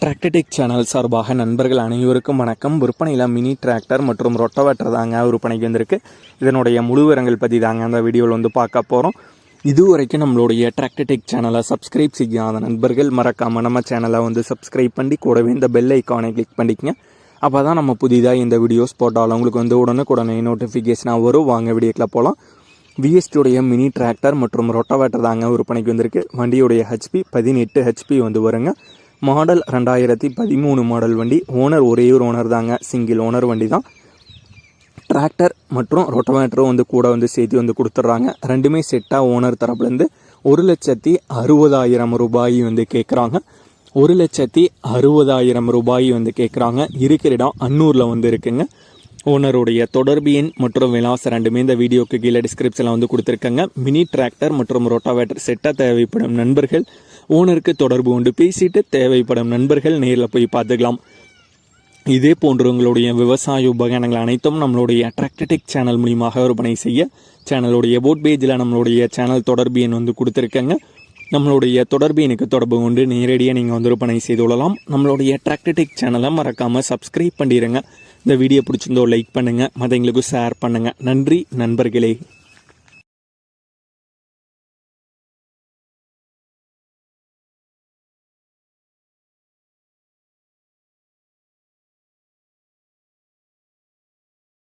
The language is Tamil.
டிராக்டர்டெக் சேனல் சார்பாக நண்பர்கள் அனைவருக்கும் வணக்கம். விற்பனையில் மினி டிராக்டர் மற்றும் ரொட்டவேட்டர் தாங்க விற்பனைக்கு வந்திருக்கு. இதனுடைய முழுவிரங்கள் பற்றி தாங்க அந்த வீடியோவில் வந்து பார்க்க போகிறோம் இதுவரைக்கும் நம்மளுடைய டிராக்டர்டெக் சேனலை சப்ஸ்கிரைப் செய்யாத நண்பர்கள் மறக்காமல் நம்ம சேனலை வந்து சப்ஸ்கிரைப் பண்ணி கூடவே இந்த பெல் ஐக்கானை கிளிக் பண்ணிக்கங்க. அப்போ தான் நம்ம புதிதாக இந்த வீடியோஸ் போட்டாலும் உங்களுக்கு வந்து உடனுக்குடனே நோட்டிஃபிகேஷனாக வரும். வாங்க வீடியோக்கில் போகலாம் விஎஸ்டியுடைய மினி டிராக்டர் மற்றும் ரொட்டவேட்டர் தாங்க விற்பனைக்கு வந்திருக்கு. வண்டியுடைய ஹெச்பி பதினெட்டு ஹெச்பி வந்து வருங்க. மாடல் ரெண்டாயிரத்தி பதிமூணு மாடல் வண்டி. ஓனர் ஒரே ஒரு ஓனர் தாங்க. சிங்கிள் ஓனர் வண்டி தான். டிராக்டர் மற்றும் ரொட்டவேட்டரும் வந்து கூட வந்து சேர்த்து வந்து கொடுத்துட்றாங்க. ரெண்டுமே செட்டாக ஓனர் தரப்புலேருந்து ஒரு லட்சத்தி அறுபதாயிரம் ரூபாய் வந்து கேட்குறாங்க ஒரு லட்சத்தி அறுபதாயிரம் ரூபாய் வந்து கேட்குறாங்க இருக்கிற இடம் அன்னூரில் வந்து இருக்குங்க. ஓனருடைய தொடர்பு எண் மற்றும் விலாசம் ரெண்டுமே இந்த வீடியோக்கு கீழே டிஸ்கிரிப்ஷனில் வந்து கொடுத்துருக்கேங்க. மினி டிராக்டர் மற்றும் ரொட்டாவேட்டர் செட்டாக தேவைப்படும் நண்பர்கள் ஓனருக்கு தொடர்பு கொண்டு பேசிட்டு தேவைப்படும் நண்பர்கள் நேரில் போய் பார்த்துக்கலாம். இதே போன்றவங்களுடைய விவசாய உபகரணங்கள் அனைத்தும் நம்மளுடைய அட்ராக்டடிக் சேனல் மூலியமாக விற்பனை செய்ய சேனலுடைய போட் பேஜில் நம்மளுடைய சேனல் தொடர்பு எண் வந்து கொடுத்துருக்கேங்க. நம்மளுடைய தொடர்பு எனக்கு தொடர்பு கொண்டு நேரடியாக நீங்கள் வந்து விற்பனை செய்து கொள்ளலாம். நம்மளுடைய அட்ராக்டடிக் சேனலை மறக்காமல் சப்ஸ்கிரைப் பண்ணிடுங்க இந்த வீடியோ பிடிச்சிருந்தோ லைக் பண்ணுங்கள் மற்றவங்களுக்கு ஷேர் பண்ணுங்கள் நன்றி நண்பர்களே.